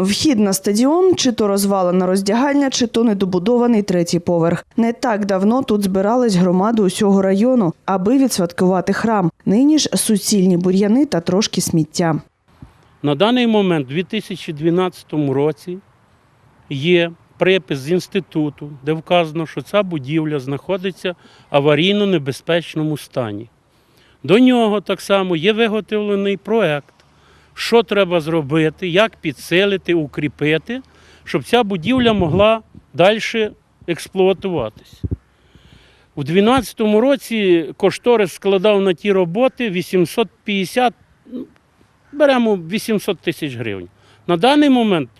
Вхід на стадіон чи то розвалена роздягальня, чи то недобудований третій поверх. Не так давно тут збирались громади усього району, аби відсвяткувати храм. Нині ж суцільні бур'яни та трошки сміття. На даний момент, у 2012 році, є припис з інституту, де вказано, що ця будівля знаходиться в аварійно-небезпечному стані. До нього так само є виготовлений проект, що треба зробити, як підсилити, укріпити, щоб ця будівля могла далі експлуатуватися. У 2012 році кошторис складав на ті роботи 850 беремо 800 тисяч гривень. На даний момент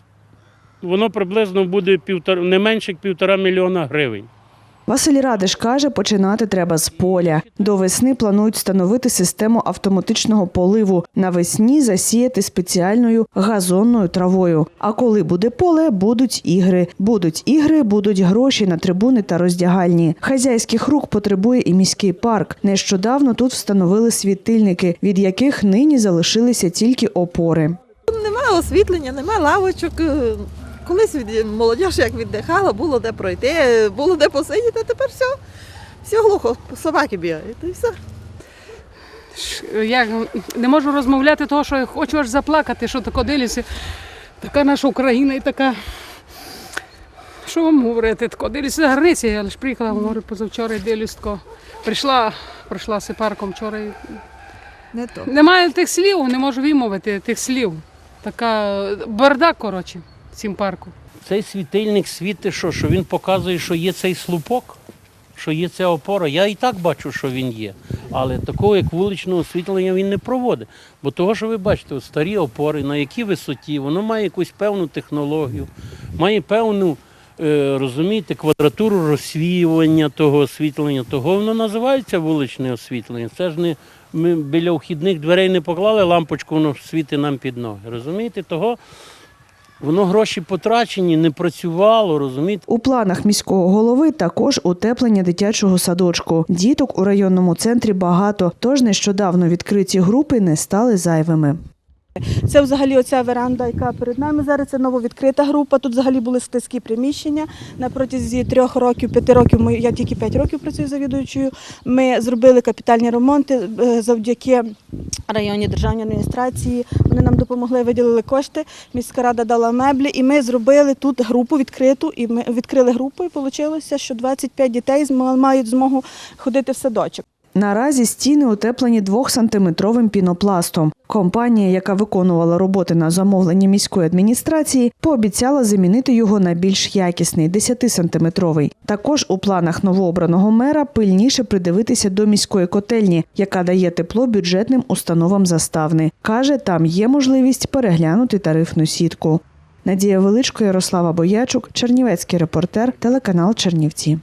воно приблизно буде півтора, не менше як півтора мільйона гривень. Василь Радиш каже, починати треба з поля. До весни планують встановити систему автоматичного поливу. Навесні засіяти спеціальною газонною травою. А коли буде поле, будуть ігри. Будуть ігри, будуть гроші на трибуни та роздягальні. Хазяйських рук потребує і міський парк. Нещодавно тут встановили світильники, від яких нині залишилися тільки опори. Немає освітлення, немає лавочок. Колись від молодіж як віддихала, було де пройти, було де посидіти, а тепер все, все глухо, собаки бігають. І все. Я не можу розмовляти, того, що я хочу аж заплакати, що тако дивлюся. Така наша Україна і така. Що вам говорити? Тако дивлюся за границі, я лише приїхала, говорю, позавчора дивлюсь тако. Прийшла, пройшла си парком вчора. і Не то. Немає тих слів, не можу вимовити тих слів. Така бардак, коротше, в цім парку. Цей світильник світить, що, що він показує, що є цей слупок, що є ця опора. Я і так бачу, що він є. Але такого, як вуличного освітлення, він не проводить. Бо того, що ви бачите, старі опори, на якій висоті, воно має якусь певну технологію, має певну, е, розумієте, квадратуру розсвіювання того освітлення. Того воно називається вуличне освітлення. Це ж не ми біля вхідних дверей не поклали лампочку, воно світить нам під ноги. Розумієте? Того воно гроші потрачені, не працювало, розумієте? У планах міського голови також утеплення дитячого садочку. Діток у районному центрі багато, тож нещодавно відкриті групи не стали зайвими. Це взагалі оця веранда, яка перед нами зараз. Це нововідкрита група. Тут взагалі були складські приміщення. На протязі трьох років, п'яти років, я тільки п'ять років працюю завідуючою. Ми зробили капітальні ремонти е, завдяки районній державній адміністрації. Вони нам допомогли, виділили кошти. Міська рада дала меблі, і ми зробили тут групу відкриту. І ми відкрили групу, і вийшло, що 25 дітей мають змогу ходити в садочок. Наразі стіни утеплені двохсантиметровим пінопластом. Компанія, яка виконувала роботи на замовлення міської адміністрації, пообіцяла замінити його на більш якісний 10-сантиметровий. Також у планах новообраного мера пильніше придивитися до міської котельні, яка дає тепло бюджетним установам заставни. Каже, там є можливість переглянути тарифну сітку. Надія Величко, Ярослава Боячук, Чернівецький репортер, телеканал Чернівці.